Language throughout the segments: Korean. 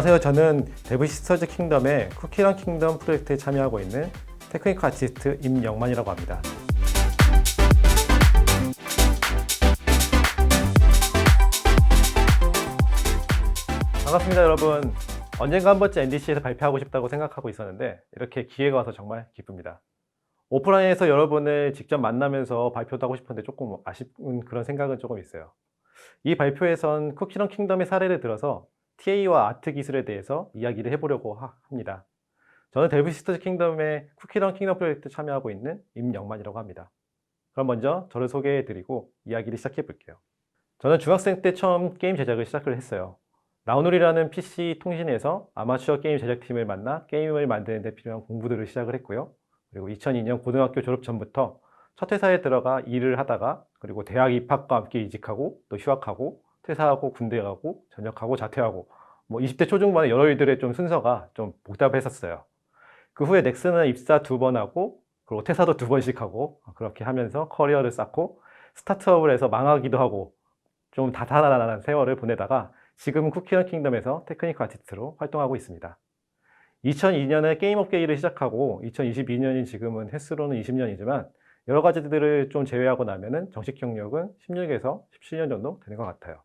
안녕하세요. 저는 데브 시스터즈 킹덤의 쿠키런 킹덤 프로젝트에 참여하고 있는 테크니컬 아티스트 임영만이라고 합니다. 반갑습니다, 여러분. 언젠가 한 번쯤 NDC에서 발표하고 싶다고 생각하고 있었는데 이렇게 기회가 와서 정말 기쁩니다. 오프라인에서 여러분을 직접 만나면서 발표도 하고 싶은데 조금 아쉬운 그런 생각은 조금 있어요. 이 발표에선 쿠키런 킹덤의 사례를 들어서 TA와 아트 기술에 대해서 이야기를 해보려고 하- 합니다. 저는 델브 시스터즈 킹덤의 쿠키런 킹덤 프로젝트 참여하고 있는 임영만이라고 합니다. 그럼 먼저 저를 소개해드리고 이야기를 시작해 볼게요. 저는 중학생 때 처음 게임 제작을 시작을 했어요. 라우놀이라는 PC 통신에서 아마추어 게임 제작팀을 만나 게임을 만드는 데 필요한 공부들을 시작을 했고요. 그리고 2002년 고등학교 졸업 전부터 첫 회사에 들어가 일을 하다가 그리고 대학 입학과 함께 이직하고 또 휴학하고 퇴사하고 군대 가고 전역하고 자퇴하고 뭐 20대 초중반의 여러 일들의 좀 순서가 좀 복잡했었어요. 그 후에 넥슨은 입사 두 번 하고 그리고 퇴사도 두 번씩 하고 그렇게 하면서 커리어를 쌓고 스타트업을 해서 망하기도 하고 좀 다사다난한 세월을 보내다가 지금은 쿠키런 킹덤에서 테크니컬 아티스트로 활동하고 있습니다. 2002년에 게임업계 일을 시작하고 2022년인 지금은 횟수로는 20년이지만 여러 가지들을 좀 제외하고 나면은 정식 경력은 16에서 17년 정도 되는 것 같아요.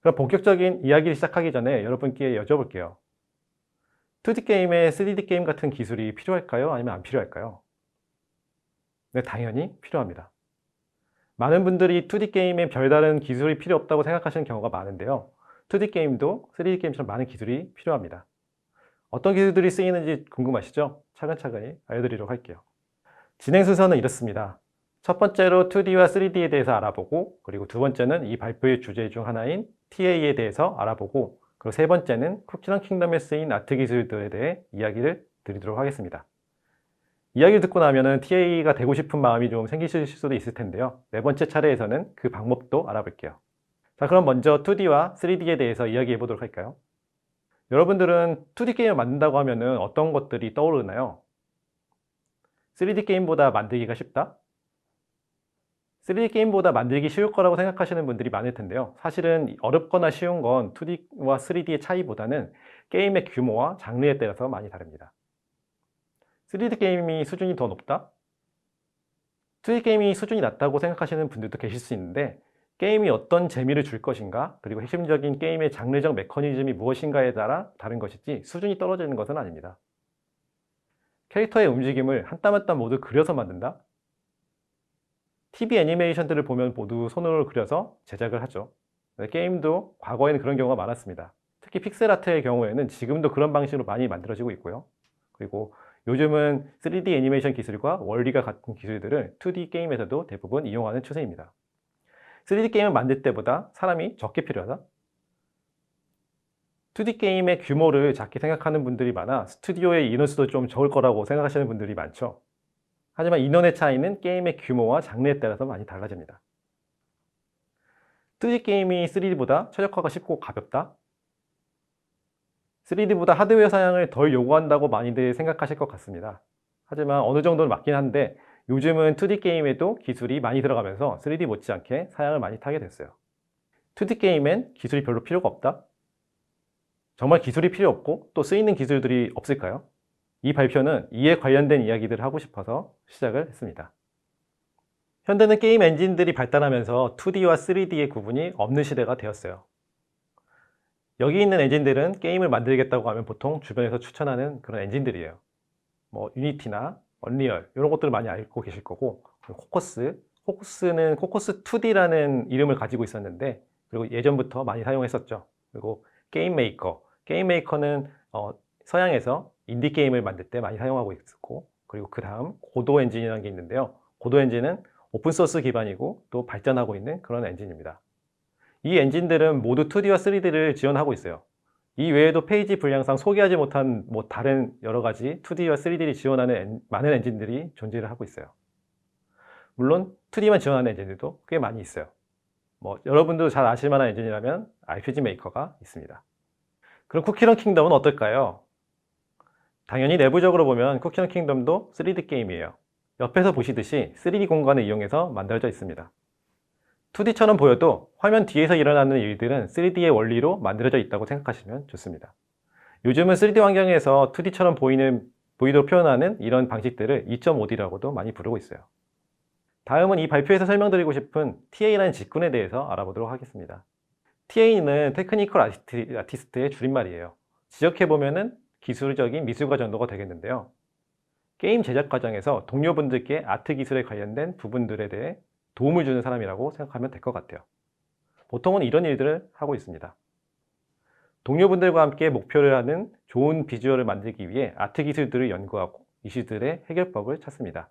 그럼 본격적인 이야기를 시작하기 전에 여러분께 여쭤볼게요. 2D 게임에 3D 게임 같은 기술이 필요할까요? 아니면 안 필요할까요? 네, 당연히 필요합니다. 많은 분들이 2D 게임에 별다른 기술이 필요 없다고 생각하시는 경우가 많은데요. 2D 게임도 3D 게임처럼 많은 기술이 필요합니다. 어떤 기술들이 쓰이는지 궁금하시죠? 차근차근히 알려드리도록 할게요. 진행 순서는 이렇습니다. 첫 번째로 2D와 3D에 대해서 알아보고, 그리고 두 번째는 이 발표의 주제 중 하나인 TA에 대해서 알아보고, 그리고 세 번째는 쿠키런 킹덤에 쓰인 아트 기술들에 대해 이야기를 드리도록 하겠습니다. 이야기를 듣고 나면은 TA가 되고 싶은 마음이 좀 생기실 수도 있을 텐데요. 네 번째 차례에서는 그 방법도 알아볼게요. 자, 그럼 먼저 2D와 3D에 대해서 이야기해 보도록 할까요? 여러분들은 2D 게임을 만든다고 하면은 어떤 것들이 떠오르나요? 3D 게임보다 만들기가 쉽다? 3D 게임보다 만들기 쉬울 거라고 생각하시는 분들이 많을 텐데요. 사실은 어렵거나 쉬운 건 2D와 3D의 차이보다는 게임의 규모와 장르에 따라서 많이 다릅니다. 3D 게임이 수준이 더 높다? 2D 게임이 수준이 낮다고 생각하시는 분들도 계실 수 있는데 게임이 어떤 재미를 줄 것인가 그리고 핵심적인 게임의 장르적 메커니즘이 무엇인가에 따라 다른 것이지 수준이 떨어지는 것은 아닙니다. 캐릭터의 움직임을 한 땀 한 땀 모두 그려서 만든다? TV 애니메이션들을 보면 모두 손으로 그려서 제작을 하죠. 네, 게임도 과거에는 그런 경우가 많았습니다. 특히 픽셀 아트의 경우에는 지금도 그런 방식으로 많이 만들어지고 있고요. 그리고 요즘은 3D 애니메이션 기술과 원리가 같은 기술들을 2D 게임에서도 대부분 이용하는 추세입니다. 3D 게임을 만들 때보다 사람이 적게 필요하다? 2D 게임의 규모를 작게 생각하는 분들이 많아 스튜디오의 인원수도 좀 적을 거라고 생각하시는 분들이 많죠. 하지만 인원의 차이는 게임의 규모와 장르에 따라서 많이 달라집니다. 2D 게임이 3D보다 최적화가 쉽고 가볍다? 3D보다 하드웨어 사양을 덜 요구한다고 많이들 생각하실 것 같습니다. 하지만 어느 정도는 맞긴 한데 요즘은 2D 게임에도 기술이 많이 들어가면서 3D 못지않게 사양을 많이 타게 됐어요. 2D 게임엔 기술이 별로 필요가 없다? 정말 기술이 필요 없고 또 쓰이는 기술들이 없을까요? 이 발표는 이에 관련된 이야기들을 하고 싶어서 시작을 했습니다. 현대는 게임 엔진들이 발달하면서 2D와 3D의 구분이 없는 시대가 되었어요. 여기 있는 엔진들은 게임을 만들겠다고 하면 보통 주변에서 추천하는 그런 엔진들이에요. 뭐 유니티나 언리얼 이런 것들을 많이 알고 계실 거고 코커스 코커스는 코커스 2D라는 이름을 가지고 있었는데 그리고 예전부터 많이 사용했었죠. 그리고 게임 메이커 게임 메이커는 어, 서양에서 인디 게임을 만들 때 많이 사용하고 있었고 그리고 그 다음 고도 엔진이라는 게 있는데요. 고도 엔진은 오픈 소스 기반이고 또 발전하고 있는 그런 엔진입니다. 이 엔진들은 모두 2D와 3D를 지원하고 있어요. 이 외에도 페이지 분량상 소개하지 못한 뭐 다른 여러 가지 2D와 3D를 지원하는 엔- 많은 엔진들이 존재를 하고 있어요. 물론 2D만 지원하는 엔진들도 꽤 많이 있어요. 뭐 여러분도 잘 아실 만한 엔진이라면 RPG 메이커가 있습니다. 그럼 쿠키런 킹덤은 어떨까요? 당연히 내부적으로 보면 쿠키런 킹덤도 3D 게임이에요. 옆에서 보시듯이 3D 공간을 이용해서 만들어져 있습니다. 2D처럼 보여도 화면 뒤에서 일어나는 일들은 3D의 원리로 만들어져 있다고 생각하시면 좋습니다. 요즘은 3D 환경에서 2D처럼 보이는, 보이도록 표현하는 이런 방식들을 2.5D라고도 많이 부르고 있어요. 다음은 이 발표에서 설명드리고 싶은 TA라는 직군에 대해서 알아보도록 하겠습니다. TA는 테크니컬 아티스트, 아티스트의 줄임말이에요. 지적해보면은 기술적인 미술가 정도가 되겠는데요. 게임 제작 과정에서 동료분들께 아트 기술에 관련된 부분들에 대해 도움을 주는 사람이라고 생각하면 될 것 같아요. 보통은 이런 일들을 하고 있습니다. 동료분들과 함께 목표를 하는 좋은 비주얼을 만들기 위해 아트 기술들을 연구하고 이슈들의 해결법을 찾습니다.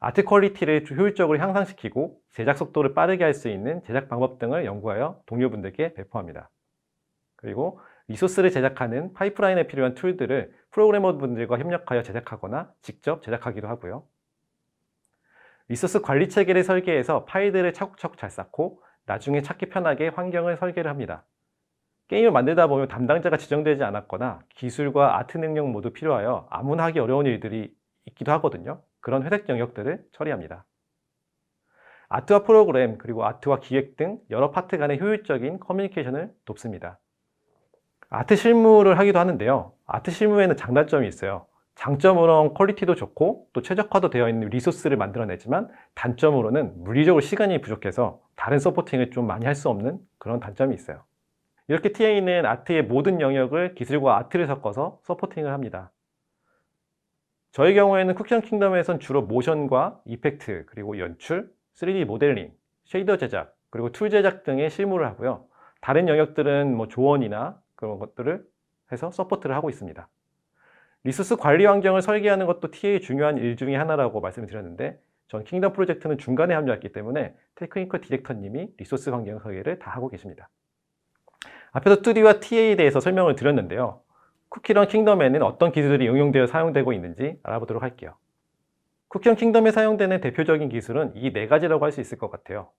아트 퀄리티를 효율적으로 향상시키고 제작 속도를 빠르게 할 수 있는 제작 방법 등을 연구하여 동료분들께 배포합니다. 그리고 리소스를 제작하는 파이프라인에 필요한 툴들을 프로그래머분들과 협력하여 제작하거나 직접 제작하기도 하고요. 리소스 관리 체계를 설계해서 파일들을 차곡차곡 잘 쌓고 나중에 찾기 편하게 환경을 설계를 합니다. 게임을 만들다 보면 담당자가 지정되지 않았거나 기술과 아트 능력 모두 필요하여 아무나 하기 어려운 일들이 있기도 하거든요. 그런 회색 영역들을 처리합니다. 아트와 프로그램, 그리고 아트와 기획 등 여러 파트 간의 효율적인 커뮤니케이션을 돕습니다. 아트 실무를 하기도 하는데요. 아트 실무에는 장단점이 있어요. 장점으로는 퀄리티도 좋고 또 최적화도 되어 있는 리소스를 만들어내지만 단점으로는 물리적으로 시간이 부족해서 다른 서포팅을 좀 많이 할 수 없는 그런 단점이 있어요. 이렇게 TA는 아트의 모든 영역을 기술과 아트를 섞어서 서포팅을 합니다. 저희 경우에는 쿠키형 킹덤에선 주로 모션과 이펙트, 그리고 연출, 3D 모델링, 쉐이더 제작, 그리고 툴 제작 등의 실무를 하고요. 다른 영역들은 뭐 조언이나 그런 것들을 해서 서포트를 하고 있습니다. 리소스 관리 환경을 설계하는 것도 TA의 중요한 일 중에 하나라고 말씀을 드렸는데 전 킹덤 프로젝트는 중간에 합류했기 때문에 테크니컬 디렉터님이 리소스 환경 설계를 다 하고 계십니다. 앞에서 2D와 TA에 대해서 설명을 드렸는데요. 쿠키런 킹덤에는 어떤 기술들이 응용되어 사용되고 있는지 알아보도록 할게요. 쿠키런 킹덤에 사용되는 대표적인 기술은 이 네 가지라고 할 수 있을 것 같아요.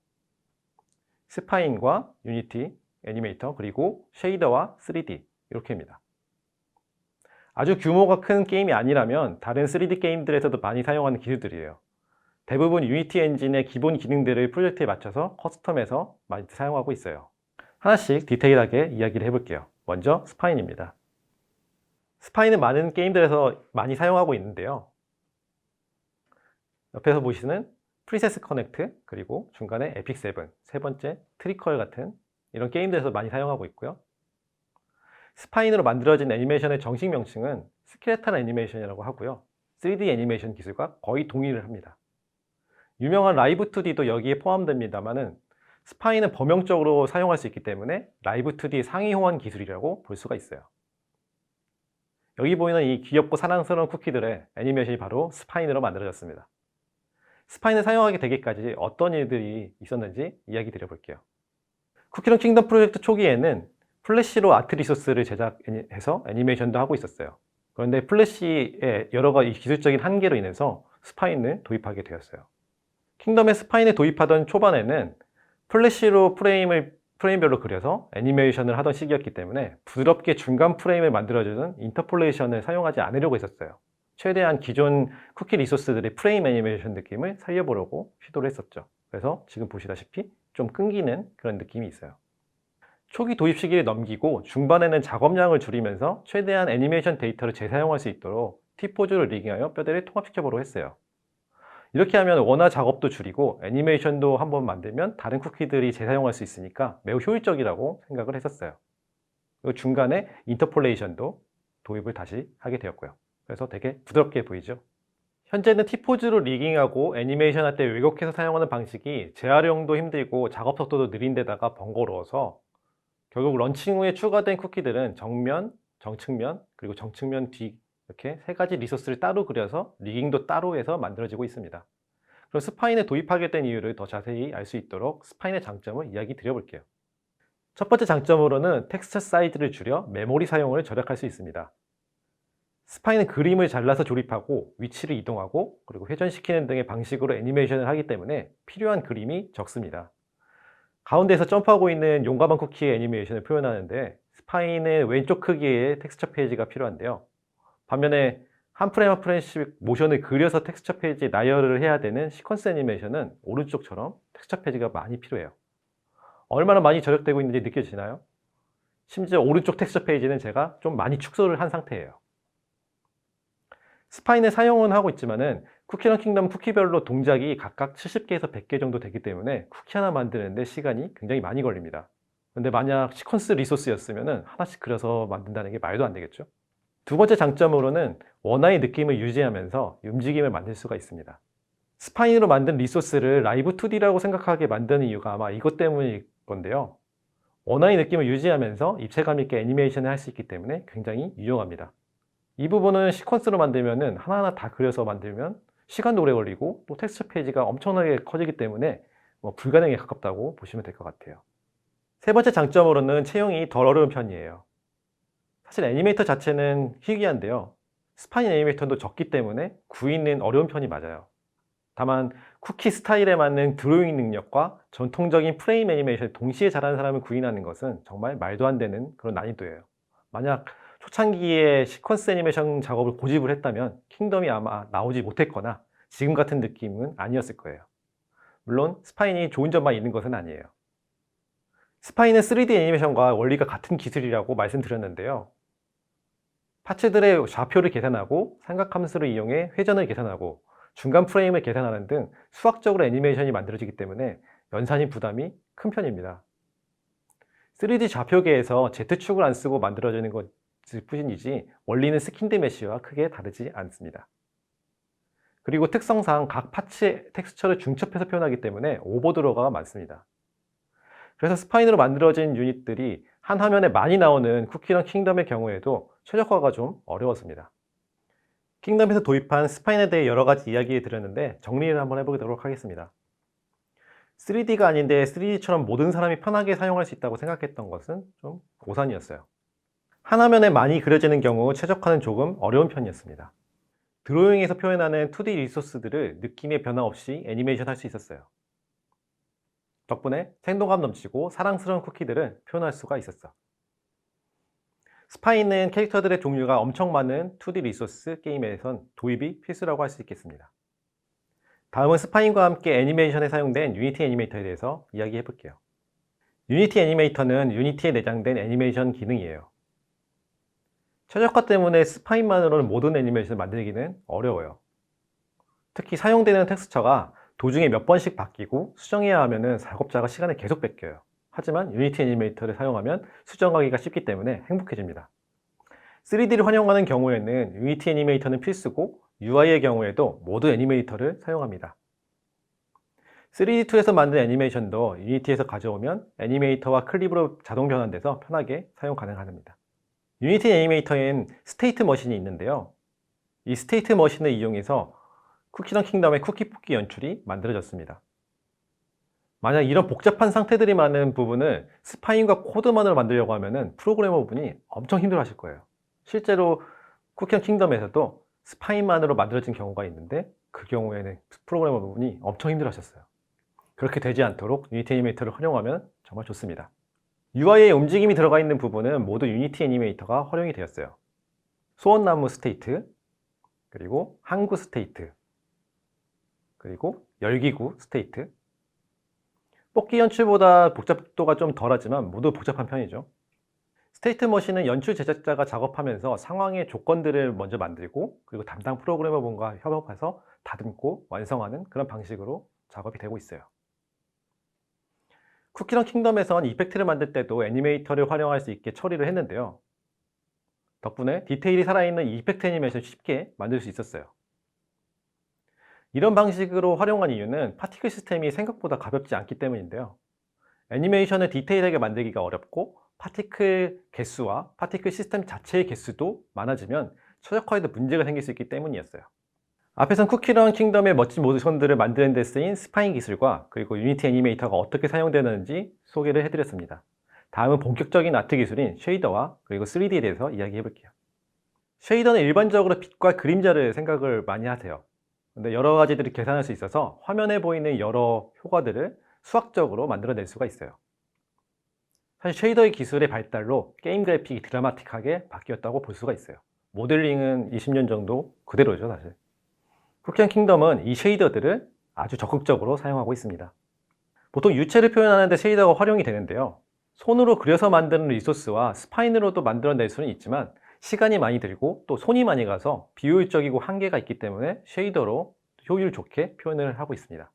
스파인과 유니티, 애니메이터, 그리고 쉐이더와 3D 이렇게입니다. 아주 규모가 큰 게임이 아니라면 다른 3D 게임들에서도 많이 사용하는 기술들이에요. 대부분 유니티 엔진의 기본 기능들을 프로젝트에 맞춰서 커스텀해서 많이 사용하고 있어요. 하나씩 디테일하게 이야기를 해볼게요. 먼저 스파인입니다. 스파인은 많은 게임들에서 많이 사용하고 있는데요. 옆에서 보시는 프리세스 커넥트 그리고 중간에 에픽 세븐 세 번째 트리컬 같은 이런 게임들에서 많이 사용하고 있고요. 스파인으로 만들어진 애니메이션의 정식 명칭은 스켈레탈 애니메이션이라고 하고요. 3D 애니메이션 기술과 거의 동일을 합니다. 유명한 라이브 2D도 여기에 포함됩니다만은 스파인은 범용적으로 사용할 수 있기 때문에 라이브 2D 상위 호환 기술이라고 볼 수가 있어요. 여기 보이는 이 귀엽고 사랑스러운 쿠키들의 애니메이션이 바로 스파인으로 만들어졌습니다. 스파인을 사용하게 되기까지 어떤 일들이 있었는지 이야기 드려볼게요. 쿠키런 킹덤 프로젝트 초기에는 플래시로 아트 리소스를 제작해서 애니메이션도 하고 있었어요. 그런데 플래시의 여러 가지 기술적인 한계로 인해서 스파인을 도입하게 되었어요. 킹덤에 스파인을 도입하던 초반에는 플래시로 프레임을 프레임별로 그려서 애니메이션을 하던 시기였기 때문에 부드럽게 중간 프레임을 만들어주는 인터폴레이션을 사용하지 않으려고 했었어요. 최대한 기존 쿠키 리소스들의 프레임 애니메이션 느낌을 살려보려고 시도를 했었죠. 그래서 지금 보시다시피 좀 끊기는 그런 느낌이 있어요. 초기 도입 시기를 넘기고 중반에는 작업량을 줄이면서 최대한 애니메이션 데이터를 재사용할 수 있도록 T포즈를 리깅하여 뼈대를 통합시켜 보려고 했어요. 이렇게 하면 원화 작업도 줄이고 애니메이션도 한번 만들면 다른 쿠키들이 재사용할 수 있으니까 매우 효율적이라고 생각을 했었어요. 그리고 중간에 인터폴레이션도 도입을 다시 하게 되었고요. 그래서 되게 부드럽게 보이죠. 현재는 T포즈로 리깅하고 애니메이션 할 때 왜곡해서 사용하는 방식이 재활용도 힘들고 작업 속도도 느린 데다가 번거로워서 결국 런칭 후에 추가된 쿠키들은 정면, 정측면, 그리고 정측면 뒤 이렇게 세 가지 리소스를 따로 그려서 리깅도 따로 해서 만들어지고 있습니다. 그럼 스파인에 도입하게 된 이유를 더 자세히 알 수 있도록 스파인의 장점을 이야기 드려볼게요. 첫 번째 장점으로는 텍스처 사이즈를 줄여 메모리 사용을 절약할 수 있습니다. 스파인은 그림을 잘라서 조립하고 위치를 이동하고 그리고 회전시키는 등의 방식으로 애니메이션을 하기 때문에 필요한 그림이 적습니다. 가운데에서 점프하고 있는 용감한 쿠키의 애니메이션을 표현하는데 스파인은 왼쪽 크기의 텍스처 페이지가 필요한데요. 반면에 한 프레임 한 프레임씩 모션을 그려서 텍스처 페이지에 나열을 해야 되는 시퀀스 애니메이션은 오른쪽처럼 텍스처 페이지가 많이 필요해요. 얼마나 많이 저력되고 있는지 느껴지나요? 심지어 오른쪽 텍스처 페이지는 제가 좀 많이 축소를 한 상태예요. 스파인을 사용은 하고 있지만은 쿠키랑 킹덤 쿠키별로 동작이 각각 70개에서 100개 정도 되기 때문에 쿠키 하나 만드는데 시간이 굉장히 많이 걸립니다. 근데 만약 시퀀스 리소스였으면 하나씩 그려서 만든다는 게 말도 안 되겠죠. 두 번째 장점으로는 원화의 느낌을 유지하면서 움직임을 만들 수가 있습니다. 스파인으로 만든 리소스를 라이브 2D라고 생각하게 만드는 이유가 아마 이것 때문일 건데요. 원화의 느낌을 유지하면서 입체감 있게 애니메이션을 할 수 있기 때문에 굉장히 유용합니다. 이 부분은 시퀀스로 만들면은 하나하나 다 그려서 만들면 시간도 오래 걸리고 또 텍스처 페이지가 엄청나게 커지기 때문에 뭐 불가능에 가깝다고 보시면 될 것 같아요. 세 번째 장점으로는 채용이 덜 어려운 편이에요. 사실 애니메이터 자체는 희귀한데요. 스파인 애니메이터도 적기 때문에 구인은 어려운 편이 맞아요. 다만 쿠키 스타일에 맞는 드로잉 능력과 전통적인 프레임 애니메이션을 동시에 잘하는 사람을 구인하는 것은 정말 말도 안 되는 그런 난이도예요. 만약 초창기에 시퀀스 애니메이션 작업을 고집을 했다면 킹덤이 아마 나오지 못했거나 지금 같은 느낌은 아니었을 거예요. 물론 스파인이 좋은 점만 있는 것은 아니에요. 스파인은 3D 애니메이션과 원리가 같은 기술이라고 말씀드렸는데요. 파츠들의 좌표를 계산하고 삼각함수를 이용해 회전을 계산하고 중간 프레임을 계산하는 등 수학적으로 애니메이션이 만들어지기 때문에 연산이 부담이 큰 편입니다. 3D 좌표계에서 Z축을 안 쓰고 만들어지는 것일 뿐이지 원리는 스킨드 메쉬와 크게 다르지 않습니다. 그리고 특성상 각 파츠의 텍스처를 중첩해서 표현하기 때문에 오버드로가 많습니다. 그래서 스파인으로 만들어진 유닛들이 한 화면에 많이 나오는 쿠키랑 킹덤의 경우에도 최적화가 좀 어려웠습니다. 킹덤에서 도입한 스파인에 대해 여러 가지 이야기 드렸는데 정리를 한번 해보도록 하겠습니다. 3D가 아닌데 3D처럼 모든 사람이 편하게 사용할 수 있다고 생각했던 것은 좀 오산이었어요. 한 화면에 많이 그려지는 경우 최적화는 조금 어려운 편이었습니다. 드로잉에서 표현하는 2D 리소스들을 느낌의 변화 없이 애니메이션 할 수 있었어요. 덕분에 생동감 넘치고 사랑스러운 쿠키들을 표현할 수가 있었어. 스파이는 캐릭터들의 종류가 엄청 많은 2D 리소스 게임에선 도입이 필수라고 할 수 있겠습니다. 다음은 스파인과 함께 애니메이션에 사용된 유니티 애니메이터에 대해서 이야기해 볼게요. 유니티 애니메이터는 유니티에 내장된 애니메이션 기능이에요. 최적화 때문에 스파인만으로는 모든 애니메이션을 만들기는 어려워요. 특히 사용되는 텍스처가 도중에 몇 번씩 바뀌고 수정해야 하면 작업자가 시간을 계속 뺏겨요. 하지만 유니티 애니메이터를 사용하면 수정하기가 쉽기 때문에 행복해집니다. 3D를 활용하는 경우에는 유니티 애니메이터는 필수고 UI의 경우에도 모두 애니메이터를 사용합니다. 3D2에서 만든 애니메이션도 유니티에서 가져오면 애니메이터와 클립으로 자동 변환돼서 편하게 사용 가능합니다. 유니티 애니메이터엔 스테이트 머신이 있는데요. 이 스테이트 머신을 이용해서 쿠키랑 킹덤의 쿠키 뽑기 연출이 만들어졌습니다. 만약 이런 복잡한 상태들이 많은 부분을 스파인과 코드만으로 만들려고 하면 프로그래머 분이 엄청 힘들어 하실 거예요. 실제로 쿠키랑 킹덤에서도 스파인만으로 만들어진 경우가 있는데 그 경우에는 프로그래머분이 엄청 힘들어 하셨어요. 그렇게 되지 않도록 유니티 애니메이터를 활용하면 정말 좋습니다. UI에 움직임이 들어가 있는 부분은 모두 유니티 애니메이터가 활용이 되었어요. 소원나무 스테이트, 그리고 항구 스테이트, 그리고 열기구 스테이트. 뽑기 연출보다 복잡도가 좀 덜하지만 모두 복잡한 편이죠. 스테이트 머신은 연출 제작자가 작업하면서 상황의 조건들을 먼저 만들고 그리고 담당 프로그래머분과 협업해서 다듬고 완성하는 그런 방식으로 작업이 되고 있어요. 쿠키랑 킹덤에선 이펙트를 만들 때도 애니메이터를 활용할 수 있게 처리를 했는데요. 덕분에 디테일이 살아있는 이펙트 애니메이션 쉽게 만들 수 있었어요. 이런 방식으로 활용한 이유는 파티클 시스템이 생각보다 가볍지 않기 때문인데요. 애니메이션을 디테일하게 만들기가 어렵고 파티클 개수와 파티클 시스템 자체의 개수도 많아지면 최적화에도 문제가 생길 수 있기 때문이었어요. 앞에선 쿠키런 킹덤의 멋진 모션들을 만드는 데 쓰인 스파인 기술과 그리고 유니티 애니메이터가 어떻게 사용되는지 소개를 해드렸습니다. 다음은 본격적인 아트 기술인 쉐이더와 그리고 3D에 대해서 이야기해 볼게요. 쉐이더는 일반적으로 빛과 그림자를 생각을 많이 하세요. 근데 여러 가지들이 계산할 수 있어서 화면에 보이는 여러 효과들을 수학적으로 만들어낼 수가 있어요. 사실 쉐이더의 기술의 발달로 게임 그래픽이 드라마틱하게 바뀌었다고 볼 수가 있어요. 모델링은 20년 정도 그대로죠, 사실. 쿠키앤 킹덤은 이 쉐이더들을 아주 적극적으로 사용하고 있습니다. 보통 유체를 표현하는데 쉐이더가 활용이 되는데요. 손으로 그려서 만드는 리소스와 스파인으로도 만들어낼 수는 있지만 시간이 많이 들고 또 손이 많이 가서 비효율적이고 한계가 있기 때문에 쉐이더로 효율 좋게 표현을 하고 있습니다.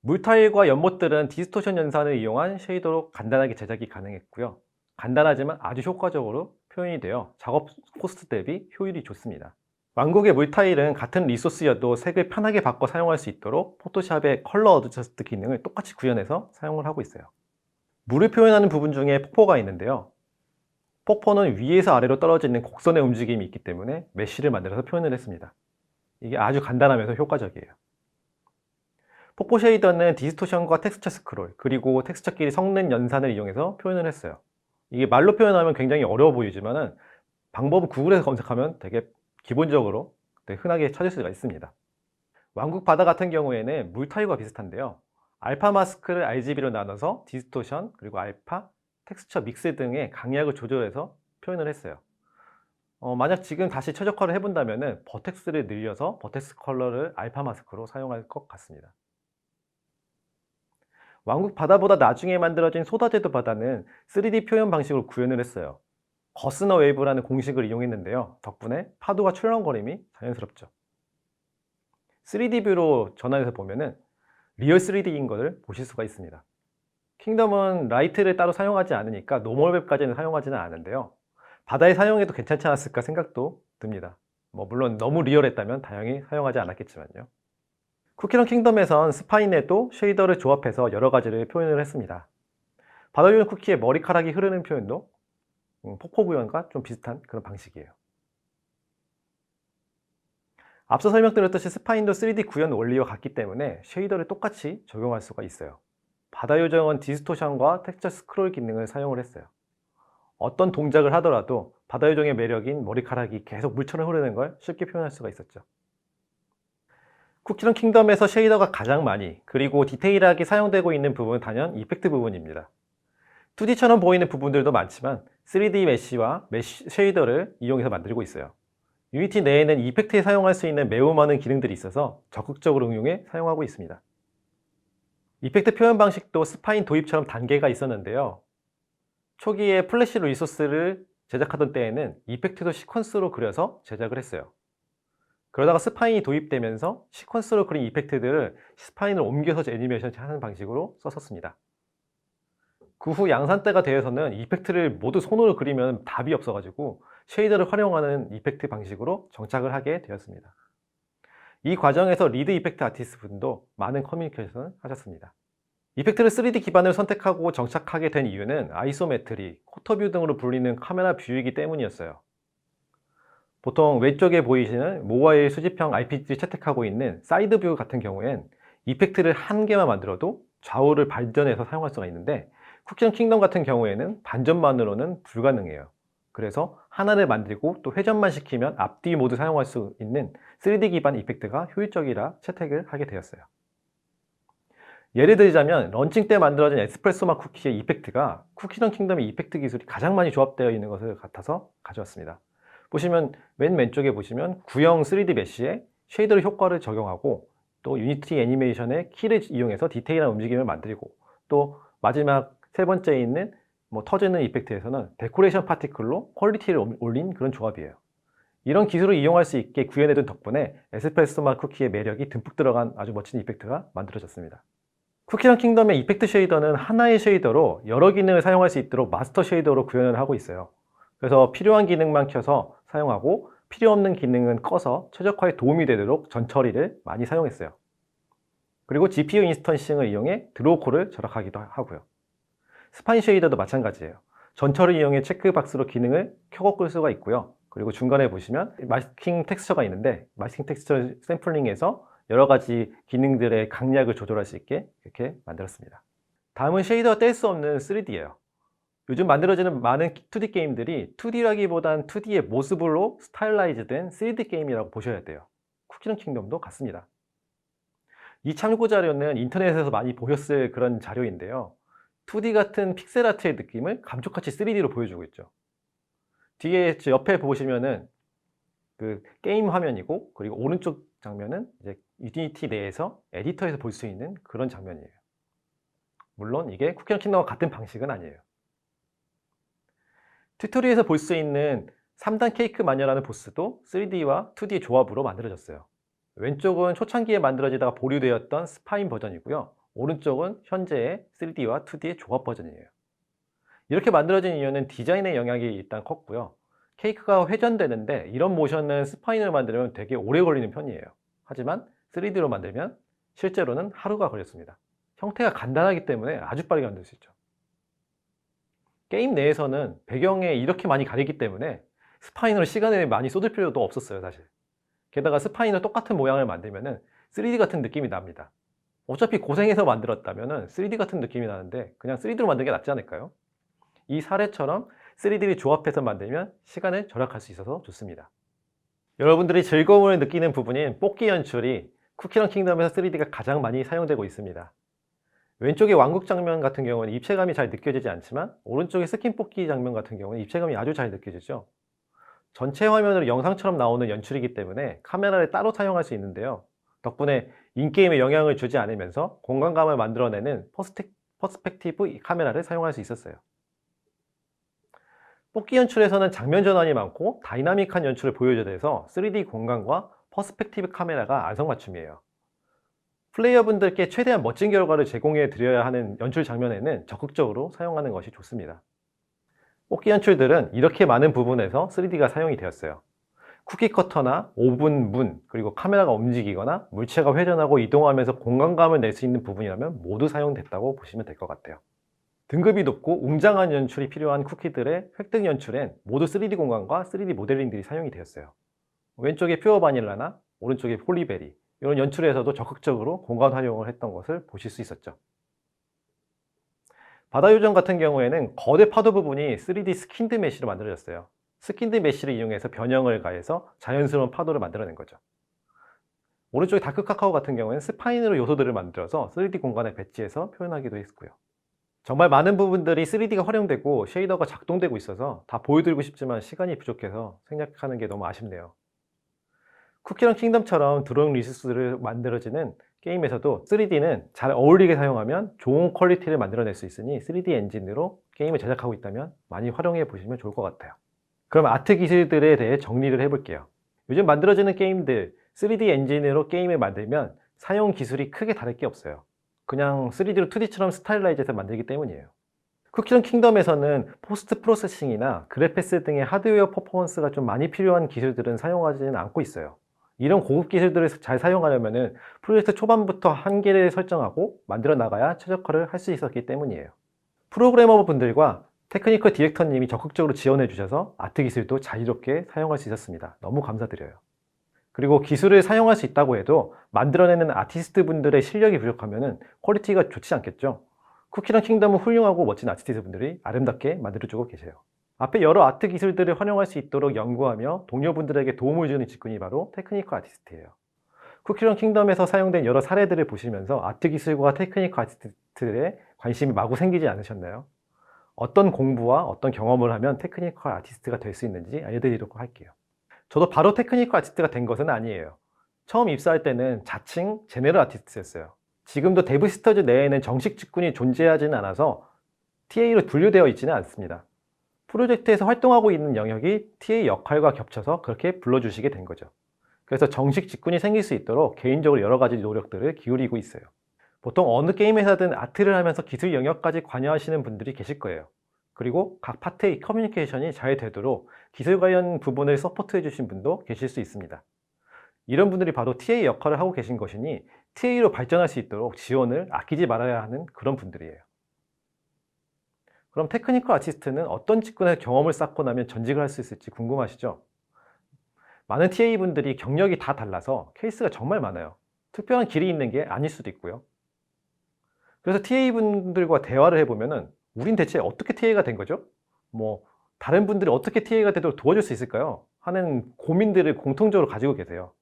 물타일과 연못들은 디스토션 연산을 이용한 쉐이더로 간단하게 제작이 가능했고요. 간단하지만 아주 효과적으로 표현이 되어 작업 코스트 대비 효율이 좋습니다. 왕국의 물타일은 같은 리소스여도 색을 편하게 바꿔 사용할 수 있도록 포토샵의 컬러 어드저스트 기능을 똑같이 구현해서 사용을 하고 있어요. 물을 표현하는 부분 중에 폭포가 있는데요. 폭포는 위에서 아래로 떨어지는 곡선의 움직임이 있기 때문에 메쉬를 만들어서 표현을 했습니다. 이게 아주 간단하면서 효과적이에요. 폭포 쉐이더는 디스토션과 텍스처 스크롤, 그리고 텍스처끼리 섞는 연산을 이용해서 표현을 했어요. 이게 말로 표현하면 굉장히 어려워 보이지만은 방법은 구글에서 검색하면 되게 기본적으로 흔하게 찾을 수가 있습니다. 왕국 바다 같은 경우에는 물타일과 비슷한데요. 알파 마스크를 RGB로 나눠서 디스토션, 그리고 알파, 텍스처 믹스 등의 강약을 조절해서 표현을 했어요. 어, 만약 지금 다시 최적화를 해본다면 버텍스를 늘려서 버텍스 컬러를 알파 마스크로 사용할 것 같습니다. 왕국 바다보다 나중에 만들어진 소다제도 바다는 3D 표현 방식으로 구현을 했어요. 거스너 웨이브라는 공식을 이용했는데요. 덕분에 파도가 출렁거림이 자연스럽죠. 3D 뷰로 전환해서 보면은 리얼 3D인 것을 보실 수가 있습니다. 킹덤은 라이트를 따로 사용하지 않으니까 노멀 웹까지는 사용하지는 않은데요. 바다에 사용해도 괜찮지 않았을까 생각도 듭니다. 뭐 물론 너무 리얼했다면 다행히 사용하지 않았겠지만요. 쿠키런 킹덤에선 스파인에도 쉐이더를 조합해서 여러 가지를 표현을 했습니다. 바다유는 쿠키의 머리카락이 흐르는 표현도 음, 폭포 구현과 좀 비슷한 그런 방식이에요. 앞서 설명드렸듯이 스파인도 3D 구현 원리와 같기 때문에 쉐이더를 똑같이 적용할 수가 있어요. 바다 요정은 디스토션과 텍스처 스크롤 기능을 사용을 했어요. 어떤 동작을 하더라도 바다 요정의 매력인 머리카락이 계속 물처럼 흐르는 걸 쉽게 표현할 수가 있었죠. 쿠키런 킹덤에서 쉐이더가 가장 많이 그리고 디테일하게 사용되고 있는 부분은 단연 이펙트 부분입니다. 2D처럼 보이는 부분들도 많지만 3D 메쉬와 메쉬 쉐이더를 이용해서 만들고 있어요. 유니티 내에는 이펙트에 사용할 수 있는 매우 많은 기능들이 있어서 적극적으로 응용해 사용하고 있습니다. 이펙트 표현 방식도 스파인 도입처럼 단계가 있었는데요. 초기에 플래시 리소스를 제작하던 때에는 이펙트도 시퀀스로 그려서 제작을 했어요. 그러다가 스파인이 도입되면서 시퀀스로 그린 이펙트들을 스파인을 옮겨서 애니메이션 하는 방식으로 썼었습니다. 그 후 양산 때가 되어서는 이펙트를 모두 손으로 그리면 답이 없어가지고 쉐이더를 활용하는 이펙트 방식으로 정착을 하게 되었습니다. 이 과정에서 리드 이펙트 아티스트 분도 많은 커뮤니케이션을 하셨습니다. 이펙트를 3D 기반을 선택하고 정착하게 된 이유는 아이소메트리, 코터뷰 등으로 불리는 카메라 뷰이기 때문이었어요. 보통 왼쪽에 보이시는 모바일 수집형 RPG를 채택하고 있는 사이드 뷰 같은 경우엔 이펙트를 한 개만 만들어도 좌우를 발전해서 사용할 수가 있는데 쿠키런 킹덤 같은 경우에는 반전만으로는 불가능해요. 그래서 하나를 만들고 또 회전만 시키면 앞뒤 모두 사용할 수 있는 3D 기반 이펙트가 효율적이라 채택을 하게 되었어요. 예를 들자면 런칭 때 만들어진 에스프레소 맛 쿠키의 이펙트가 쿠키런 킹덤의 이펙트 기술이 가장 많이 조합되어 있는 것을 같아서 가져왔습니다. 보시면 맨 왼쪽에 보시면 구형 3D 메쉬에 쉐이더 효과를 적용하고 또 유니티 애니메이션의 키를 이용해서 디테일한 움직임을 만들고 또 마지막 세 번째에 있는 뭐 터지는 이펙트에서는 데코레이션 파티클로 퀄리티를 올린 그런 조합이에요. 이런 기술을 이용할 수 있게 구현해둔 덕분에 에스프레소 맛 쿠키의 매력이 듬뿍 들어간 아주 멋진 이펙트가 만들어졌습니다. 쿠키런 킹덤의 이펙트 쉐이더는 하나의 쉐이더로 여러 기능을 사용할 수 있도록 마스터 쉐이더로 구현을 하고 있어요. 그래서 필요한 기능만 켜서 사용하고 필요 없는 기능은 꺼서 최적화에 도움이 되도록 전처리를 많이 사용했어요. 그리고 GPU 인스턴싱을 이용해 드로우 콜을 절약하기도 하고요. 스파인 쉐이더도 마찬가지예요. 전처를 이용해 체크박스로 기능을 켜고 끌 수가 있고요. 그리고 중간에 보시면 마스킹 텍스처가 있는데 마스킹 텍스처 샘플링에서 여러 가지 기능들의 강약을 조절할 수 있게 이렇게 만들었습니다. 다음은 쉐이더가 뗄 수 없는 3D예요. 요즘 만들어지는 많은 2D 게임들이 2D라기보단 2D의 모습으로 스타일라이즈된 3D 게임이라고 보셔야 돼요. 쿠키런 킹덤도 같습니다. 이 참고 자료는 인터넷에서 많이 보셨을 그런 자료인데요. 2D 같은 픽셀 아트의 느낌을 감쪽같이 3D로 보여주고 있죠. 뒤에 옆에 보시면은 그 게임 화면이고 그리고 오른쪽 장면은 이제 유니티 내에서 에디터에서 볼 수 있는 그런 장면이에요. 물론 이게 쿠키랑 킹덤과 같은 방식은 아니에요. 튜토리에서 볼 수 있는 3단 케이크 마녀라는 보스도 3D와 2D의 조합으로 만들어졌어요. 왼쪽은 초창기에 만들어지다가 보류되었던 스파인 버전이고요. 오른쪽은 현재의 3D와 2D의 조합 버전이에요. 이렇게 만들어진 이유는 디자인의 영향이 일단 컸고요. 케이크가 회전되는데 이런 모션은 스파인을 만들면 되게 오래 걸리는 편이에요. 하지만 3D로 만들면 실제로는 하루가 걸렸습니다. 형태가 간단하기 때문에 아주 빠르게 만들 수 있죠. 게임 내에서는 배경에 이렇게 많이 가리기 때문에 스파인으로 시간을 많이 쏟을 필요도 없었어요, 사실. 게다가 스파인을 똑같은 모양을 만들면은 3D 같은 느낌이 납니다. 어차피 고생해서 만들었다면은 3D 같은 느낌이 나는데 그냥 3D로 만드는 게 낫지 않을까요? 이 사례처럼 3D를 조합해서 만들면 시간을 절약할 수 있어서 좋습니다. 여러분들이 즐거움을 느끼는 부분인 뽑기 연출이 쿠키런 킹덤에서 3D가 가장 많이 사용되고 있습니다. 왼쪽의 왕국 장면 같은 경우는 입체감이 잘 느껴지지 않지만 오른쪽의 스킨 뽑기 장면 같은 경우는 입체감이 아주 잘 느껴지죠. 전체 화면으로 영상처럼 나오는 연출이기 때문에 카메라를 따로 사용할 수 있는데요. 덕분에 인게임에 영향을 주지 않으면서 공간감을 만들어내는 퍼스펙티브 카메라를 사용할 수 있었어요. 뽑기 연출에서는 장면 전환이 많고 다이나믹한 연출을 보여줘야 돼서 3D 공간과 퍼스펙티브 카메라가 안성맞춤이에요. 플레이어분들께 최대한 멋진 결과를 제공해 드려야 하는 연출 장면에는 적극적으로 사용하는 것이 좋습니다. 뽑기 연출들은 이렇게 많은 부분에서 3D가 사용이 되었어요. 쿠키 커터나 오븐 문, 그리고 카메라가 움직이거나 물체가 회전하고 이동하면서 공간감을 낼 수 있는 부분이라면 모두 사용됐다고 보시면 될 것 같아요. 등급이 높고 웅장한 연출이 필요한 쿠키들의 획득 연출엔 모두 3D 공간과 3D 모델링들이 사용이 되었어요. 왼쪽에 퓨어 바닐라나 오른쪽에 홀리베리 이런 연출에서도 적극적으로 공간 활용을 했던 것을 보실 수 있었죠. 바다 요정 같은 경우에는 거대 파도 부분이 3D 스킨드 메쉬로 만들어졌어요. 스킨드 메쉬를 이용해서 변형을 가해서 자연스러운 파도를 만들어낸 거죠. 오른쪽에 다크 카카오 같은 경우에는 스파인으로 요소들을 만들어서 3D 공간에 배치해서 표현하기도 했고요. 정말 많은 부분들이 3D가 활용되고 쉐이더가 작동되고 있어서 다 보여드리고 싶지만 시간이 부족해서 생략하는 게 너무 아쉽네요. 쿠키런 킹덤처럼 드로잉 리소스를 만들어지는 게임에서도 3D는 잘 어울리게 사용하면 좋은 퀄리티를 만들어낼 수 있으니 3D 엔진으로 게임을 제작하고 있다면 많이 활용해 보시면 좋을 것 같아요. 그럼 아트 기술들에 대해 정리를 해볼게요. 요즘 만들어지는 게임들 3D 엔진으로 게임을 만들면 사용 기술이 크게 다를 게 없어요. 그냥 3D로 2D처럼 스타일라이즈해서 만들기 때문이에요. 쿠키런 킹덤에서는 포스트 프로세싱이나 그래피스 등의 하드웨어 퍼포먼스가 좀 많이 필요한 기술들은 사용하지는 않고 있어요. 이런 고급 기술들을 잘 사용하려면 프로젝트 초반부터 한계를 설정하고 만들어 나가야 최적화를 할 수 있었기 때문이에요. 프로그래머 분들과 테크니컬 디렉터님이 적극적으로 지원해 주셔서 아트 기술도 자유롭게 사용할 수 있었습니다. 너무 감사드려요. 그리고 기술을 사용할 수 있다고 해도 만들어내는 아티스트 분들의 실력이 부족하면 퀄리티가 좋지 않겠죠. 쿠키랑 킹덤은 훌륭하고 멋진 아티스트 분들이 아름답게 만들어주고 계세요. 앞에 여러 아트 기술들을 활용할 수 있도록 연구하며 동료분들에게 도움을 주는 직군이 바로 테크니컬 아티스트예요. 쿠키런 킹덤에서 사용된 여러 사례들을 보시면서 아트 기술과 테크니컬 아티스트에 관심이 마구 생기지 않으셨나요? 어떤 공부와 어떤 경험을 하면 테크니컬 아티스트가 될 수 있는지 알려드리려고 할게요. 저도 바로 테크니컬 아티스트가 된 것은 아니에요. 처음 입사할 때는 자칭 제네럴 아티스트였어요. 지금도 데브시스터즈 내에는 정식 직군이 존재하지는 않아서 TA로 분류되어 있지는 않습니다. 프로젝트에서 활동하고 있는 영역이 TA 역할과 겹쳐서 그렇게 불러주시게 된 거죠. 그래서 정식 직군이 생길 수 있도록 개인적으로 여러 가지 노력들을 기울이고 있어요. 보통 어느 게임 회사든 아트를 하면서 기술 영역까지 관여하시는 분들이 계실 거예요. 그리고 각 파트의 커뮤니케이션이 잘 되도록 기술 관련 부분을 서포트해 주신 분도 계실 수 있습니다. 이런 분들이 바로 TA 역할을 하고 계신 것이니 TA로 발전할 수 있도록 지원을 아끼지 말아야 하는 그런 분들이에요. 그럼 테크니컬 아티스트는 어떤 직군에서 경험을 쌓고 나면 전직을 할 수 있을지 궁금하시죠? 많은 TA분들이 경력이 다 달라서 케이스가 정말 많아요. 특별한 길이 있는 게 아닐 수도 있고요. 그래서 TA분들과 대화를 해보면은 우린 대체 어떻게 TA가 된 거죠? 뭐 다른 분들이 어떻게 TA가 되도록 도와줄 수 있을까요? 하는 고민들을 공통적으로 가지고 계세요.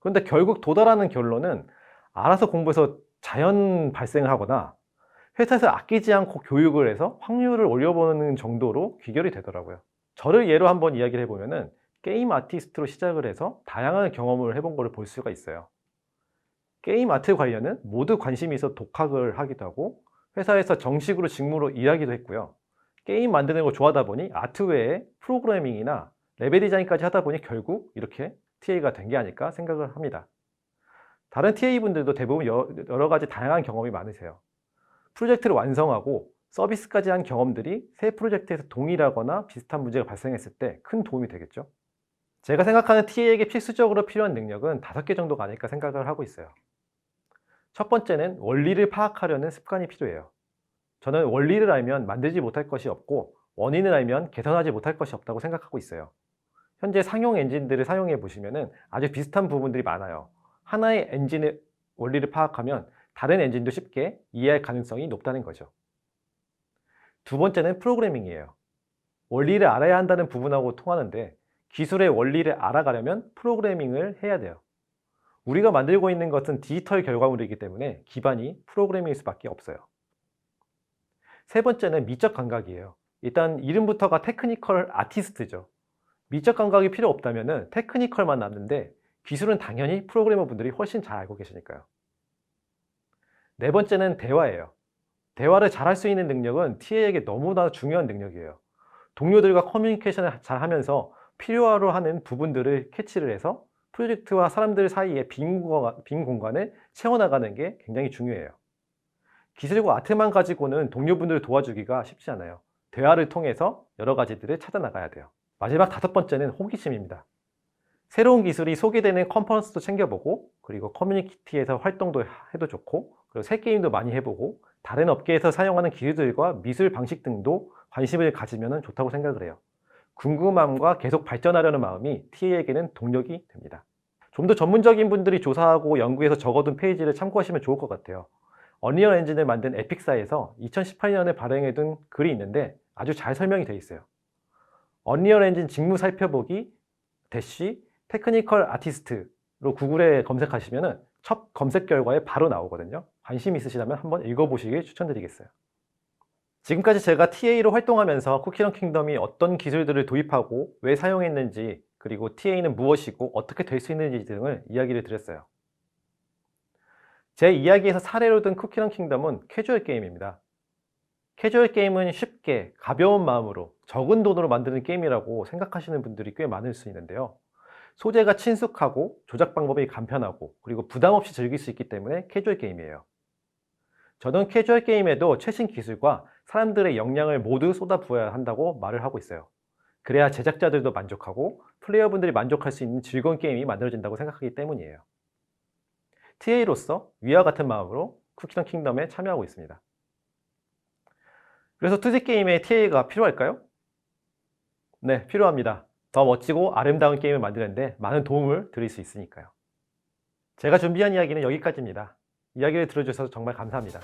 그런데 결국 도달하는 결론은 알아서 공부해서 자연 발생을 하거나 회사에서 아끼지 않고 교육을 해서 확률을 올려보는 정도로 귀결이 되더라고요. 저를 예로 한번 이야기를 해보면은 게임 아티스트로 시작을 해서 다양한 경험을 해본 거를 볼 수가 있어요. 게임 아트 관련은 모두 관심이 있어 독학을 하기도 하고 회사에서 정식으로 직무로 일하기도 했고요. 게임 만드는 걸 좋아하다 보니 아트 외에 프로그래밍이나 레벨 디자인까지 하다 보니 결국 이렇게 TA가 된 게 아닐까 생각을 합니다. 다른 TA분들도 대부분 여- 여러 가지 다양한 경험이 많으세요. 프로젝트를 완성하고 서비스까지 한 경험들이 새 프로젝트에서 동일하거나 비슷한 문제가 발생했을 때 큰 도움이 되겠죠. 제가 생각하는 TA에게 필수적으로 필요한 능력은 다섯 개 정도가 아닐까 생각을 하고 있어요. 첫 번째는 원리를 파악하려는 습관이 필요해요. 저는 원리를 알면 만들지 못할 것이 없고 원인을 알면 개선하지 못할 것이 없다고 생각하고 있어요. 현재 상용 엔진들을 사용해 보시면 아주 비슷한 부분들이 많아요. 하나의 엔진의 원리를 파악하면 다른 엔진도 쉽게 이해할 가능성이 높다는 거죠. 두 번째는 프로그래밍이에요. 원리를 알아야 한다는 부분하고 통하는데 기술의 원리를 알아가려면 프로그래밍을 해야 돼요. 우리가 만들고 있는 것은 디지털 결과물이기 때문에 기반이 프로그래밍일 수밖에 없어요. 세 번째는 미적 감각이에요. 일단 이름부터가 테크니컬 아티스트죠. 미적 감각이 필요 없다면 테크니컬만 남는데 기술은 당연히 프로그래머 분들이 훨씬 잘 알고 계시니까요. 네 번째는 대화예요. 대화를 잘할 수 있는 능력은 TA에게 너무나 중요한 능력이에요. 동료들과 커뮤니케이션을 잘 하면서 필요로 하는 부분들을 캐치를 해서 프로젝트와 사람들 사이에 빈, 공간- 빈 공간을 채워나가는 게 굉장히 중요해요. 기술과 아트만 가지고는 동료분들을 도와주기가 쉽지 않아요. 대화를 통해서 여러 가지들을 찾아나가야 돼요. 마지막 다섯 번째는 호기심입니다. 새로운 기술이 소개되는 컨퍼런스도 챙겨보고 그리고 커뮤니티에서 활동도 해도 좋고 그리고 새 게임도 많이 해보고 다른 업계에서 사용하는 기술들과 미술 방식 등도 관심을 가지면 좋다고 생각을 해요. 궁금함과 계속 발전하려는 마음이 TA에게는 동력이 됩니다. 좀 더 전문적인 분들이 조사하고 연구해서 적어둔 페이지를 참고하시면 좋을 것 같아요. 어니언 엔진을 만든 에픽사에서 2018년에 발행해둔 글이 있는데 아주 잘 설명이 되어 있어요. 어니언 엔진 직무 살펴보기 대시 테크니컬 아티스트로 구글에 검색하시면 첫 검색 결과에 바로 나오거든요. 관심 있으시다면 한번 읽어보시길 추천드리겠어요. 지금까지 제가 TA로 활동하면서 쿠키런 킹덤이 어떤 기술들을 도입하고 왜 사용했는지 그리고 TA는 무엇이고 어떻게 될 수 있는지 등을 이야기를 드렸어요. 제 이야기에서 사례로 든 쿠키런 킹덤은 캐주얼 게임입니다. 캐주얼 게임은 쉽게 가벼운 마음으로 적은 돈으로 만드는 게임이라고 생각하시는 분들이 꽤 많을 수 있는데요. 소재가 친숙하고 조작 방법이 간편하고 그리고 부담 없이 즐길 수 있기 때문에 캐주얼 게임이에요. 저는 캐주얼 게임에도 최신 기술과 사람들의 역량을 모두 쏟아부어야 한다고 말을 하고 있어요. 그래야 제작자들도 만족하고 플레이어분들이 만족할 수 있는 즐거운 게임이 만들어진다고 생각하기 때문이에요. TA로서 위와 같은 마음으로 쿠키런 킹덤에 참여하고 있습니다. 그래서 2D 게임에 TA가 필요할까요? 네, 필요합니다. 더 멋지고 아름다운 게임을 만드는데 많은 도움을 드릴 수 있으니까요. 제가 준비한 이야기는 여기까지입니다. 이야기를 들어주셔서 정말 감사합니다.